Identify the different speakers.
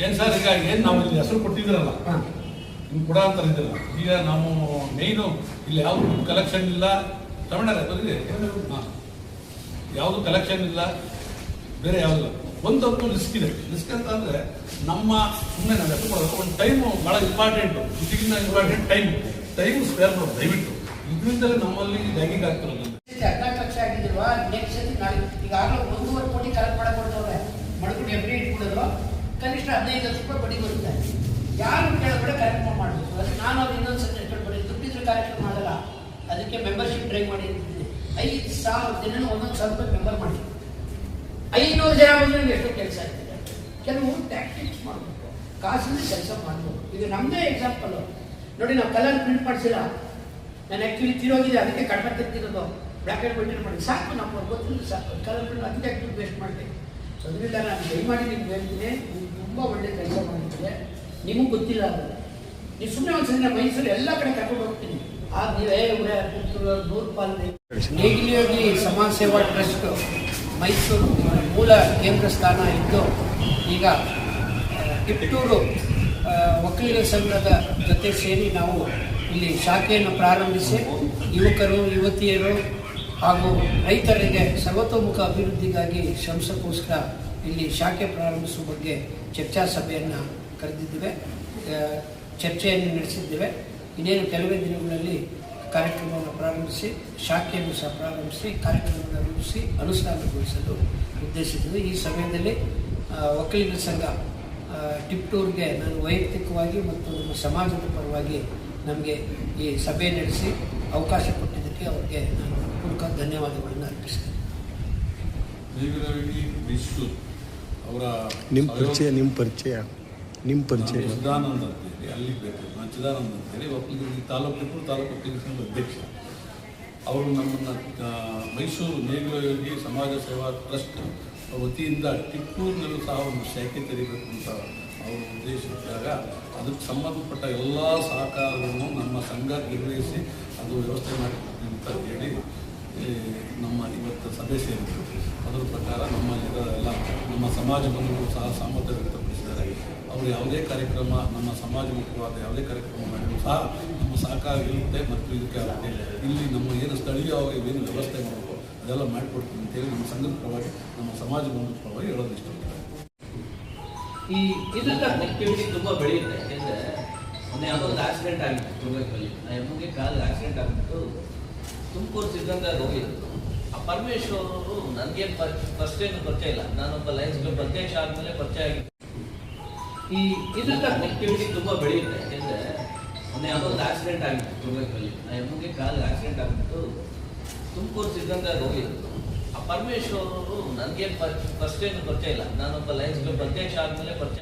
Speaker 1: ಹಾಗಾಗಿ ನಾವು ಇಲ್ಲಿ ಹೆಸರು ಕೊಟ್ಟಿದ್ದೀರಲ್ಲ? ನಿಮ್ಗೆ ಕೊಡ ಅಂತ ಇದ್ದೀರಲ್ಲ ಈಗ ನಾವು ಮೇಯ್ನು ಇಲ್ಲಿ ಯಾವುದು ಕಲೆಕ್ಷನ್ ಇಲ್ಲ? ತಮಿಳ್ನಾಡು. ಬರೀ ಹಾಂ. ಯಾವುದು ಕಲೆಕ್ಷನ್ ಇಲ್ಲ? ಬೇರೆ ಯಾವುದಿಲ್ಲ ಒಂದೊಂದು ರಿಸ್ಕ್ ಇದೆ. ರಿಸ್ಕ್ ಅಂತ ಅಂದ್ರೆ ನಮ್ಮ ಸುಮ್ಮನೆ ನಾವು ಹೆಸರು ಕೊಡೋದು ಒಂದು ಟೈಮು ಭಾಳ ಇಂಪಾರ್ಟೆಂಟು ಇದಕ್ಕಿಂತ ಇಂಪಾರ್ಟೆಂಟ್ ಟೈಮ್ ಟೈಮ್ ಸ್ಪೇರ್ ಮಾಡೋದು ದಯವಿಟ್ಟು. ಇದರಿಂದಲೇ ನಮ್ಮಲ್ಲಿ ಲ್ಯಾಗಿಂಗ್ ಆಗ್ತಿರೋದು.
Speaker 2: ಹದಿನಾಲ್ಕು ಲಕ್ಷ ಆಗಿದ್ದಿಲ್ವಾ? ನೆಕ್ಸ್ಟ್ ಸತಿ ನಾಳೆ ಈಗಾಗಲೇ ಒಂದೂವರೆ ಕೋಟಿ ಕಲೆಕ್ಟ್ ಮಾಡಕ್ ಕನಿಷ್ಠ ಹದಿನೈದು ಲಕ್ಷ ರೂಪಾಯಿ ಬಡ್ಡಿ ಬರುತ್ತೆ. ಯಾರು ಕೇಳಬೇಡ ಕಾರ್ಯಕ್ರಮ ಮಾಡಬೇಕು. ಅದಕ್ಕೆ ನಾನು ಅದು ಇನ್ನೊಂದು ಸತಿ ಇಟ್ಕೊಳ್ಬೇಡಿ ದುಡ್ಡಿದ್ರೆ ಕಾರ್ಯಕ್ರಮ ಮಾಡಲ್ಲ. ಅದಕ್ಕೆ ಮೆಂಬರ್ಶಿಪ್ ಟ್ರೈ ಮಾಡಿ ಐದು ಸಾವಿರ ದಿನ ಒಂದೊಂದು ಸಾವಿರ ರೂಪಾಯಿ ಮೆಂಬರ್ ಮಾಡಿ. ಐನೂರು ಜನ ಬಂದರೆ ಎಷ್ಟು ಕೆಲಸ ಆಗ್ತದೆ ಕೆಲವು ಟ್ಯಾಕ್ಟಿಕ್ಸ್ ಮಾಡಬೇಕು. ಕಾಸಿನ ಕೆಲಸ ಮಾಡಬೇಕು. ಇದು ನಮ್ಮದೇ ಎಕ್ಸಾಂಪಲ್ ನೋಡಿ, ನಾವು ಕಲರ್ ಪ್ರಿಂಟ್ ಮಾಡಿಸಿಲ್ಲ. ನಾನು ಆ್ಯಕ್ಚುಲಿ ತಿರೋಗಿದೆ. ಅದಕ್ಕೆ ಕಡಿಮೆ ತೆಗ್ದಿರೋದು ಬ್ಲ್ಯಾಕ್ ಆ್ಯಂಡ್ ವೈಟ್ ಮಾಡಿ ಸಾಕು ನಮ್ಮ ಗೊತ್ತಿಲ್ಲ. ಸಾಕು. ಕಲರ್ ಪ್ರಿಂಟ್ ಅದಕ್ಕೆ ಆ್ಯಕ್ಚುಲಿ ವೇಸ್ಟ್ ಮಾಡಿದೆ ಸೊ ಅದರಿಂದ ನಾನು ದಯಮಾಡಿ ನಿಮ್ಗೆ ಹೇಳ್ತೀನಿ ನೀವು ತುಂಬ ಒಳ್ಳೆ ಕೆಲಸ ಮಾಡಿದ್ದೀನಿ ನಿಮಗೆ ಗೊತ್ತಿಲ್ಲ ಅದು. ನೀವು ಸುಮ್ಮನೆ ಒಂದು ನಮ್ಮ ಮೈಸೂರು ಎಲ್ಲ ಕಡೆ ಕರ್ಕೊಂಡು ಹೋಗ್ತೀನಿ. ಆಗ ನೀವೇ ನೂರು ಪಾಲನೆ ನೇಗಿಲಿಯೋಗಿ ಸಮಾಜ ಸೇವಾ ಟ್ರಸ್ಟ್ ಮೈಸೂರು ಮೂಲ ಕೇಂದ್ರ ಸ್ಥಾನ ಇದ್ದು ಈಗ ಆ, ವಕೀಲರ ಸಂಘದ ಜೊತೆ ಸೇರಿ ನಾವು ಇಲ್ಲಿ ಶಾಖೆಯನ್ನು ಪ್ರಾರಂಭಿಸಿ ಯುವಕರು ಯುವತಿಯರು ಹಾಗೂ ರೈತರಿಗೆ ಸರ್ವತೋಮುಖ ಅಭಿವೃದ್ಧಿಗಾಗಿ ಶಂಸಕ್ಕೋಸ್ಕರ ಇಲ್ಲಿ ಶಾಖೆ ಪ್ರಾರಂಭಿಸುವ ಬಗ್ಗೆ ಚರ್ಚಾ ಸಭೆಯನ್ನು ಕರೆದಿದ್ದೇವೆ. ಚರ್ಚೆಯನ್ನು ನಡೆಸಿದ್ದೇವೆ. ಇನ್ನೇನು ಕೆಲವೇ ದಿನಗಳಲ್ಲಿ ಕಾರ್ಯಕ್ರಮವನ್ನು ಪ್ರಾರಂಭಿಸಿ, ಶಾಖೆಯನ್ನು ಸಹ ಪ್ರಾರಂಭಿಸಿ, ಕಾರ್ಯಕ್ರಮವನ್ನು ರೂಪಿಸಿ, ಅನುಷ್ಠಾನಗೊಳಿಸಲು ಉದ್ದೇಶಿಸಿದೆ ಈ ಸಮಯದಲ್ಲಿ ವಕೀಲರ ಸಂಘ ಟಿಪ್ಟೂರ್ಗೆ ನಾನು ವೈಯಕ್ತಿಕವಾಗಿ ಮತ್ತು ನಮ್ಮ ಸಮಾಜದ ಪರವಾಗಿ ನಮಗೆ ಈ ಸಭೆ ನಡೆಸಿ ಅವಕಾಶ ಕೊಟ್ಟಿದ್ದಕ್ಕೆ ಅವರಿಗೆ ನಾನು ಪೂರ್ವಕ ಧನ್ಯವಾದಗಳನ್ನು ಅರ್ಪಿಸ್ತೇನೆ.
Speaker 1: ಅವರ
Speaker 3: ನಿಮ್ಮ ಪರಿಚಯ ನಿಮ್ಮ ಪರಿಚಯ ನಿಮ್ಮ ಪರಿಚಯ.
Speaker 1: ಚಿದಾನಂದ ಅಂತೇಳಿ ಅಲ್ಲಿ ಬೇಕು ನಾನು ಚಿದಾನಂದ ಅಂತೇಳಿ ಒಕ್ಕಲಿಗರಿಗೆ ತಾಲೂಕು ತಾಲೂಕು ಒಕ್ಕಲಿಗರ ಸಂಘದ ಅಧ್ಯಕ್ಷ. ಅವರು ನಮ್ಮನ್ನು ಮೈಸೂರು ನೇಗಿಲಯೋಗಿ ಸಮಾಜ ಸೇವಾ ಟ್ರಸ್ಟ್ ವತಿಯಿಂದ ಟಿಪ್ಪೂರಿನಲ್ಲೂ ಸಹ ಒಂದು ಶಾಖೆ ತೆರೀಬೇಕು ಅಂತ ಅವರು ಉದ್ದೇಶಿಸಿದಾಗ ಅದಕ್ಕೆ ಸಂಬಂಧಪಟ್ಟ ಎಲ್ಲ ಸಹಕಾರವನ್ನು ನಮ್ಮ ಸಂಘ ನಿರ್ವಹಿಸಿ ಅದು ವ್ಯವಸ್ಥೆ ಮಾಡಿಕೊಡ್ತೀವಿ ಅಂತ ಹೇಳಿ ನಮ್ಮ ಇವತ್ತು ಸಭೆ ಸೇರಿದ್ದು ಅದರ ಪ್ರಕಾರ ನಮ್ಮಲ್ಲಿರೋ ಎಲ್ಲ ನಮ್ಮ ಸಮಾಜ ಬಂಧುಗಳು ಸಹ ಸಾಮರ್ಥ್ಯ ವ್ಯಕ್ತಪಡಿಸಿದ್ದಾರೆ. ಅವರು ಯಾವುದೇ ಕಾರ್ಯಕ್ರಮ ನಮ್ಮ ಸಮಾಜ ಮುಖವಾದ ಯಾವುದೇ ಕಾರ್ಯಕ್ರಮ ಮಾಡಿದ್ರು ಸಹ ನಮ್ಮ ಸಹಕಾರ ಇರುತ್ತೆ ಮತ್ತು ಇದಕ್ಕೆ ಇಲ್ಲಿ. ನಮ್ಮ ಏನು ಸ್ಥಳೀಯವಾಗಿ ಏನು ವ್ಯವಸ್ಥೆ ಮಾಡಬೇಕು, ಅದೆಲ್ಲ ಮಾಡಿಕೊಡ್ತೀವಿ ಅಂತೇಳಿ ನಮ್ಮ ಸಂಘದ ಪರವಾಗಿ ನಮ್ಮ ಸಮಾಜ ಬಂಧು ಪರವಾಗಿ ಹೇಳೋದು ಇಷ್ಟಪಡ್ತಾರೆ
Speaker 2: ಈ
Speaker 4: ಕನೆಕ್ಟಿವಿಟಿ ತುಂಬ ಬೆಳೆಯುತ್ತೆ. ಯಾಕೆಂದರೆ ಮೊನ್ನೆ ಯಾವುದೋ ಒಂದು ಆಕ್ಸಿಡೆಂಟ್ ಆಗಿತ್ತು ತುಮಕೂರಲ್ಲಿ ಆ ಎಮ್ಮಗೆ ಕಾಲಿಗೆ ಆಕ್ಸಿಡೆಂಟ್ ಆಗಿಬಿಟ್ಟು ತುಮಕೂರು ಸಿದ್ಧಗಂಗಾಗೆ ಹೋಗಿದ್ದು ಆ ಪರಮೇಶ್ವರ್ ಅವರು ನನಗೇನು ಫಸ್ಟ್ ಏನು ಪರಿಚಯ ಇಲ್ಲ. ನಾನೊಬ್ಬ ಲಯನ್ಸ್ ಕ್ಲಬ್ ಅಧ್ಯಕ್ಷ ಆದಮೇಲೆ ಪರಿಚಯ ಆಗಿತ್ತು
Speaker 2: ಈ
Speaker 4: ಇದರಿಂದ ಕನೆಕ್ಟಿವಿಟಿ ತುಂಬ ಬೆಳೆಯುತ್ತೆ. ಯಾಕೆಂದರೆ ಮೊನ್ನೆ ಯಾವುದೋ ಒಂದು ಆಕ್ಸಿಡೆಂಟ್ ಆಗಿತ್ತು ತುಮಕೂರಲ್ಲಿ. ಆ ಎಮ್ಮಗೆ ಕಾಲಿಗೆ ಆಕ್ಸಿಡೆಂಟ್ ಆಗಿಬಿಟ್ಟು ತುಮಕೂರು ಸಿದ್ಧಗಂಗಾಗೆ ಹೋಗಿದ್ದು ಆ ಪರಮೇಶ್ವರ್ ಅವರು ನನಗೇನು ಫಸ್ಟ್ ಏನು ಪರಿಚಯ ಇಲ್ಲ. ನಾನೊಬ್ಬ ಲಯನ್ಸ್ ಕ್ಲಬ್ ಅಧ್ಯಕ್ಷ ಆದಮೇಲೆ ಪರಿಚಯ